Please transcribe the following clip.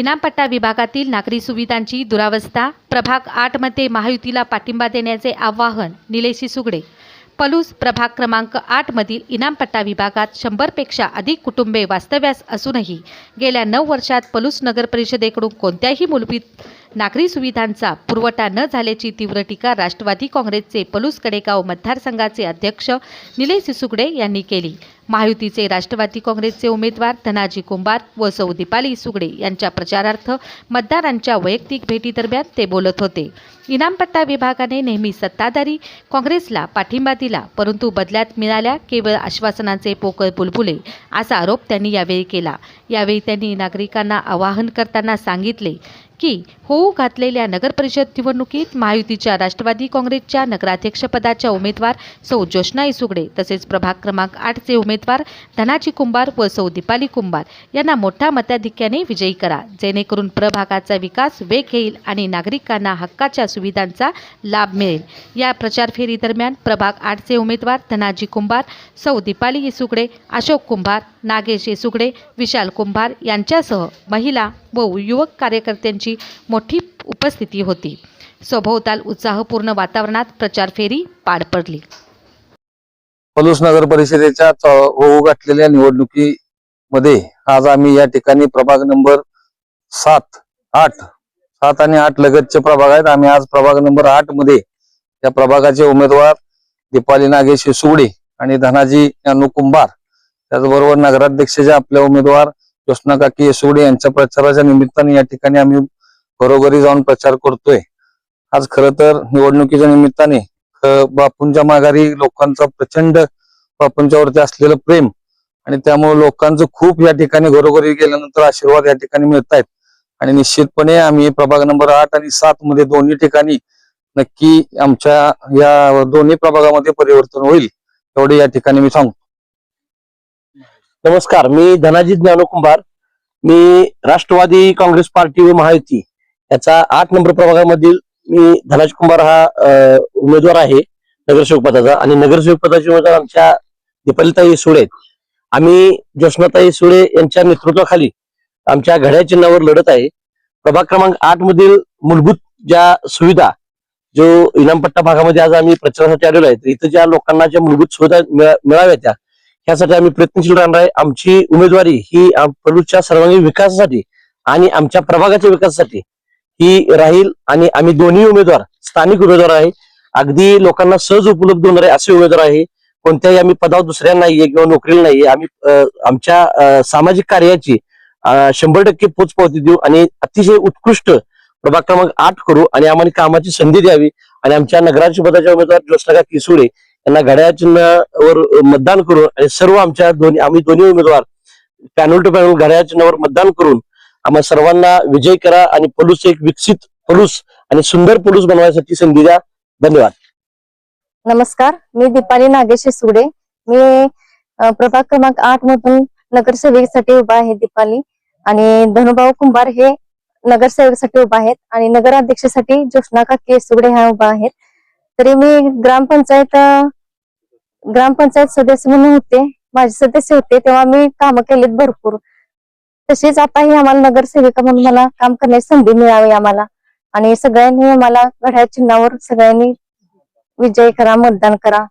इनामपट्टा विभागातील नागरी सुविधांची दुरावस्था प्रभाग आठमध्ये महायुतीला पाठिंबा देण्याचे आवाहन निलेशी सुगडे. पलूस प्रभाग क्रमांक आठमधील इनामपट्टा विभागात शंभरपेक्षा अधिक कुटुंबे वास्तव्यास असूनही गेल्या नऊ वर्षात पलूस नगर परिषदेकडून कोणत्याही मूलभूत नागरी सुविधांचा पुरवठा न झाल्याची तीव्र टीका राष्ट्रवादी काँग्रेसचे पलूस कडेगाव मतदारसंघाचे अध्यक्ष निलेश सिसुगडे यांनी केली. महायुतीचे राष्ट्रवादी काँग्रेसचे उमेदवार धनाजी कुंभार व सौ दीपाली सुगडे यांच्या प्रचारार्थ मतदारांच्या वैयक्तिक भेटीदरम्यान ते बोलत होते. इनामपट्टा विभागाने नेहमी सत्ताधारी काँग्रेसला पाठिंबा दिला परंतु बदल्यात मिळाल्या केवळ आश्वासनांचे पोकळ बुलबुले असा आरोप त्यांनी यावेळी केला. यावेळी त्यांनी नागरिकांना आवाहन करताना सांगितले की होऊ घातलेल्या नगरपरिषद निवडणुकीत महायुतीच्या राष्ट्रवादी काँग्रेसच्या नगराध्यक्षपदाच्या उमेदवार सौ जोशनाई सुगडे तसेच प्रभाग क्रमांक आठचे उमेदवार धनाजी कुंभार व सौ दीपाली कुंभार यांना मोठ्या मताधिक्याने विजयी करा. जेणेकरून प्रभागाचा विकास वेग येईल आणि नागरिकांना हक्काच्या सुविधांचा लाभ मिळेल. या प्रचार फेरी दरम्यान प्रभाग आठचे उमेदवार धनाजी कुंभार सौ दीपाली इसुगडे अशोक कुंभार नागेश येसुगडे विशाल कुंभार यांच्यासह महिला व युवक कार्यकर्त्यांची मोठी उपस्थिती होती. सभोवताल उत्साहपूर्ण वातावरणात प्रचार फेरी पार पडली. पलूस नगर परिषदेच्या होऊ घातलेल्या निवडणुकीमध्ये आज आम्ही या ठिकाणी प्रभाग नंबर सात आठ सात आणि आठ लगतचे प्रभाग आहेत. आम्ही आज प्रभाग नंबर आठमध्ये या प्रभागाचे उमेदवार दीपाली नागेश सुगडे आणि धनाजी अनु कुंभार त्याचबरोबर नगराध्यक्षाचे आपले उमेदवार ज्योत्ना काकी येसुगडे यांच्या प्रचाराच्या निमित्ताने या ठिकाणी आम्ही घरोघरी जाऊन प्रचार करतोय. आज खर तर निवडणुकीच्या निमित्ताने बापूंच्या माघारी लोकांचा प्रचंड बापूंच्यावरती असलेलं प्रेम आणि त्यामुळे लोकांचं खूप या ठिकाणी घरोघरी गेल्यानंतर आशीर्वाद या ठिकाणी मिळत आहेत आणि निश्चितपणे आम्ही प्रभाग नंबर आठ आणि सात मध्ये दोन्ही ठिकाणी नक्की आमच्या या दोन्ही प्रभागामध्ये परिवर्तन होईल एवढे या ठिकाणी मी सांगतो. नमस्कार मी धनाजी ज्ञानो कुंभार मी राष्ट्रवादी काँग्रेस पार्टी व महायुती याचा आठ नंबर प्रभागामधील मी धनाजी कुंभार हा उमेदवार आहे नगरसेवक पदाचा आणि नगरसेवक पदाचे उमेदवार आमच्या दीपालीताई सुळे आम्ही ज्योत्नाताई सुळे यांच्या नेतृत्वाखाली आमच्या घड्या चिन्हावर लढत आहे. प्रभाग क्रमांक आठ मधील मूलभूत ज्या सुविधा जो इनामपट्टा भागामध्ये आज आम्ही प्रचारासाठी आलेलो आहे तर इथं ज्या लोकांना ज्या मूलभूत सुविधा मिळाव्या त्या यासाठी आम्ही प्रयत्नशील राहणार आहे. आमची उमेदवारी ही आम- सर्वांगीण विकासासाठी आणि आमच्या प्रभागाच्या विकासासाठी ही राहील आणि आम्ही दोन्ही उमेदवार स्थानिक उमेदवार आहे. अगदी लोकांना सहज उपलब्ध होणारे असे उमेदवार आहे. कोणत्याही आम्ही पदावर दुसऱ्या नाहीये किंवा नोकरीला नाहीये. आम्ही आमच्या सामाजिक कार्याची शंभर टक्के पोचपावती देऊ आणि अतिशय उत्कृष्ट प्रभाग क्रमांक आठ करू आणि आम्हाला कामाची संधी द्यावी. आणि आमच्या नगराध्यक्ष उमेदवार ज्योत्सनाका किसुळे यांना घड्याळ चिन्हावर मतदान करून आणि सर्व आमच्या दोन्ही आम्ही दोन्ही उमेदवार पॅनल टू पॅनल घड्याळ चिन्हावर मतदान करून आम्हा सर्वांना विजय करा आणि पलूस एक विकसित पलूस आणि सुंदर पलूस बनवण्यासाठी संधी द्या. धन्यवाद. नमस्कार मी दीपाली नागेश सुगडे मी प्रभाग क्रमांक आठ मधून नगरसेवेसाठी उभा आहे दीपाली. आणि धनुभाऊ कुंभार हे नगरसेवेसाठी उभा आहेत आणि नगराध्यक्षासाठी ज्योत्ना काकी सुगडे ह्या उभा आहेत. तरी मी ग्रामपंचायत ग्रामपंचायत सदस्य म्हणून होते. माझे सदस्य होते तेव्हा मी कामं केलीत भरपूर. तशीच आताही आम्हाला नगरसेविका म्हणून मला काम करण्याची संधी मिळावी आम्हाला. आणि सगळ्यांनी आम्हाला घड्याळ चिन्हावर सगळ्यांनी विजय करा मतदान करा.